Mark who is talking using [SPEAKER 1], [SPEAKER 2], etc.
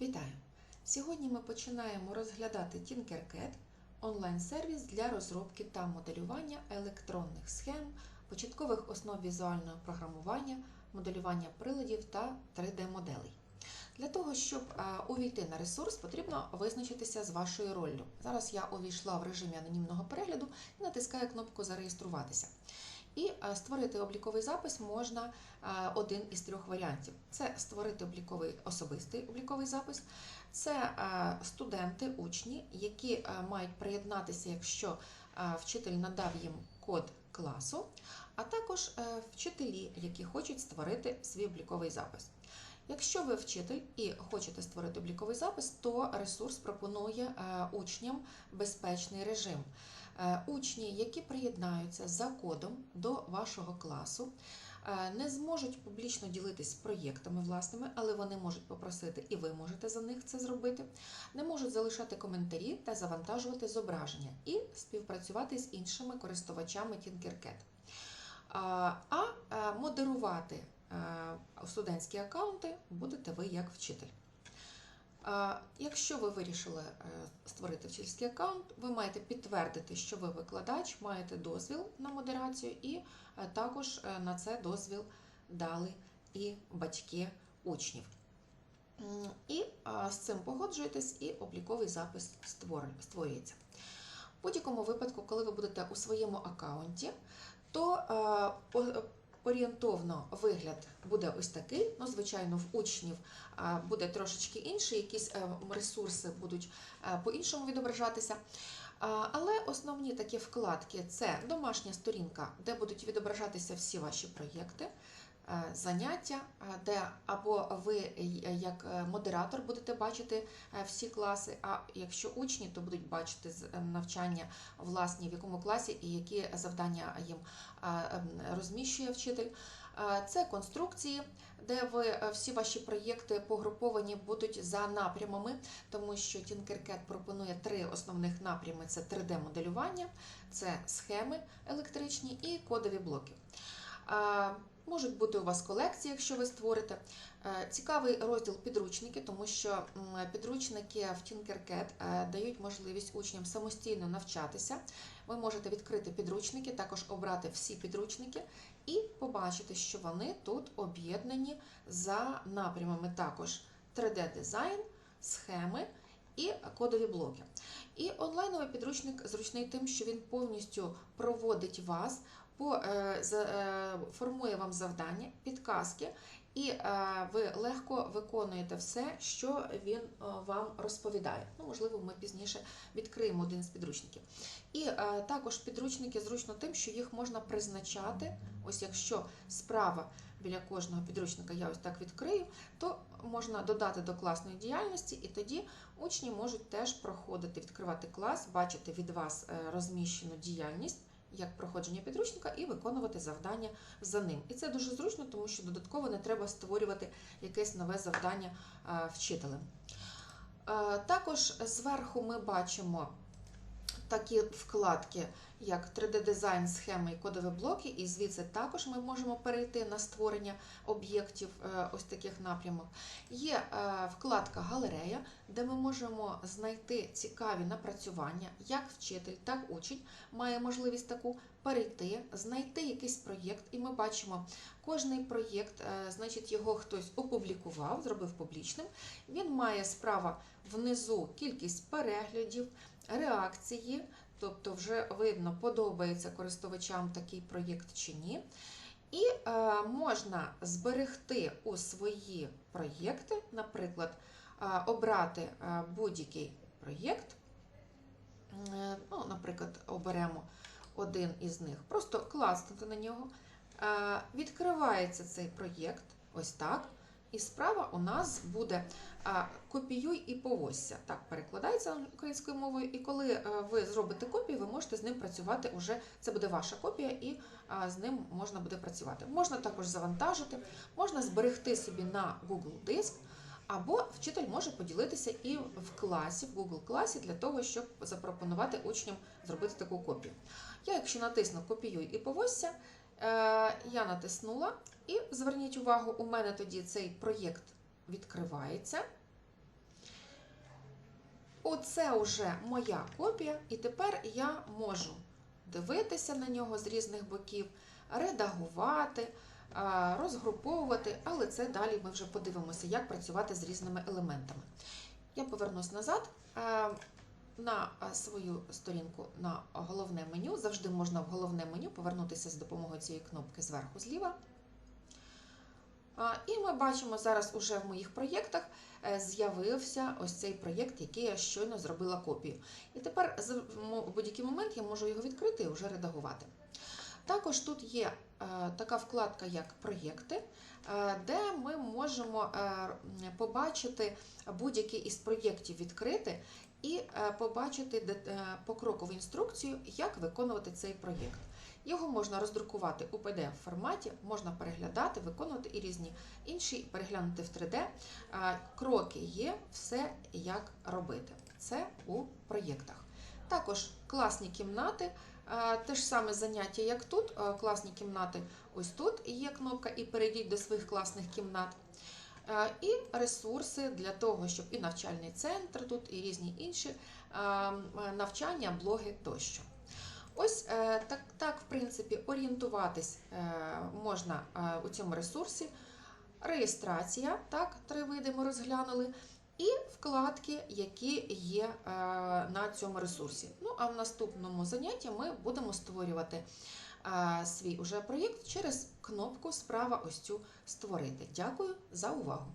[SPEAKER 1] Вітаю! Сьогодні ми починаємо розглядати Tinkercad – онлайн-сервіс для розробки та моделювання електронних схем, початкових основ візуального програмування, моделювання приладів та 3D-моделей. Для того, щоб е, увійти на ресурс, потрібно визначитися з вашою роллю. Зараз я увійшла в режимі анонімного перегляду і натискаю кнопку Зареєструватися. І е, створити обліковий запис можна е, один із трьох варіантів: це створити обліковий особистий обліковий запис, це е, студенти, учні, які мають приєднатися, якщо вчитель надав їм код класу, а також вчителі, які хочуть створити свій обліковий запис. Якщо ви вчитель і хочете створити обліковий запис, то ресурс пропонує учням безпечний режим. Е, Учні, які приєднаються за кодом до вашого класу, е, не зможуть публічно ділитись проєктами власними, але вони можуть попросити, і ви можете за них це зробити. Не можуть залишати коментарі та завантажувати зображення і співпрацювати з іншими користувачами Tinkercad. А а, е, модерувати е, студентські аккаунти будете ви як вчитель. Якщо ви вирішили е, створити вчительський аккаунт, ви маєте підтвердити, що ви викладач, маєте дозвіл на модерацію, і е, також е, на це дозвіл дали і батьки учнів. І з цим погоджуєтесь, і обліковий запис створюється. В будь-якому випадку, коли ви будете у своєму аккаунті, то орієнтовно вигляд буде ось такий. Ну, звичайно, в учнів буде трошечки інший, якісь е, ресурси будуть е, по-іншому відображатися. Але основні такі вкладки це домашня сторінка, де будуть відображатися всі ваші проєкти, заняття, е, де або ви е, як е, модератор будете бачити е, всі класи, а якщо учні, то будуть бачити з- е, навчання власні, в якому класі і які завдання їм е, ем, розміщує вчитель. Е, Це конструкції, де ви е, всі ваші проєкти погруповані будуть за напрямами, тому що Tinkercad пропонує три основних напрями: це 3D-моделювання, це схеми електричні і кодові блоки. Можуть бути у вас колекції, якщо ви створите. Е, Цікавий розділ підручники, тому що підручники в Tinkercad е, дають можливість учням самостійно навчатися. Ви можете відкрити підручники, також обрати всі підручники і побачити, що вони тут об'єднані за напрямами також 3D-дизайн, схеми і кодові блоки. І онлайновий підручник зручний тим, що він повністю проводить вас, по, е, е, формує вам завдання, підказки, і е, ви легко виконуєте все, що він вам розповідає. Ну, можливо, ми пізніше відкриємо один з підручників. І також підручники зручно тим, що їх можна призначати. Ось якщо справа біля кожного підручника я ось так відкрию, то можна додати до класної діяльності, і тоді учні можуть теж проходити, відкривати клас, бачити від вас розміщену діяльність. Як проходження підручника і виконувати завдання за ним. І це дуже зручно, тому що додатково не треба створювати якесь нове завдання вчителем. Також зверху ми бачимо такі вкладки, як 3D-дизайн, схеми і кодові блоки, і звідси також ми можемо перейти на створення об'єктів е, ось таких напрямок. Є е, вкладка Галерея, де ми можемо знайти цікаві напрацювання, як вчитель, так учень має можливість таку перейти, знайти якийсь проєкт, і ми бачимо, кожний проєкт, е, значить, його хтось опублікував, зробив публічним. Він має справа внизу кількість переглядів, реакції, тобто вже видно, подобається користувачам такий проєкт чи ні. І е, можна зберегти у свої проєкти, наприклад, е, обрати е, будь-який проєкт. Е, ну, наприклад, оберемо один із них, просто класнути на нього. Е, відкривається цей проєкт, ось так. І справа у нас буде копіюй і повозься. Так перекладається українською мовою. І коли е, ви зробите копію, ви можете з ним працювати уже. Це буде ваша копія, і з ним можна буде працювати. Можна також завантажити, можна зберегти собі на Google диск, або вчитель може поділитися і в класі, в Google класі, для того, щоб запропонувати учням зробити таку копію. Я, якщо натисну копіюй і повозься, я натиснула, і зверніть увагу, у мене тоді цей проєкт відкривається. Оце вже моя копія, і тепер я можу дивитися на нього з різних боків, редагувати, розгруповувати, але це далі ми вже подивимося, як працювати з різними елементами. Я повернусь назад е, на свою сторінку на головне меню. Завжди можна в головне меню повернутися з допомогою цієї кнопки зверху зліва. І ми бачимо зараз уже в моїх проєктах е, з'явився ось цей проєкт, який я щойно зробила копію. І тепер в будь-який момент я можу його відкрити і вже редагувати. Також тут є е, така вкладка, як проєкти, е, де ми можемо побачити будь-який із проєктів відкрити і е, побачити е, покрокову інструкцію, як виконувати цей проєкт. Його можна роздрукувати у PDF форматі, можна переглядати, виконувати і різні інші, переглянути в 3D. Е, Кроки є, все як робити. Це у проєктах. Також класні кімнати, те ж саме заняття, як тут. Класні кімнати, ось тут є кнопка, і перейдіть до своїх класних кімнат. Е, І ресурси для того, щоб і навчальний центр тут, і різні інші е, навчання, блоги тощо. Ось е, так, так, в принципі, орієнтуватись можна у цьому ресурсі. Реєстрація, так, три види ми розглянули, і вкладки, які є на цьому ресурсі. Ну, а в наступному занятті ми будемо створювати свій уже проєкт через кнопку справа ось цю створити. Дякую за увагу!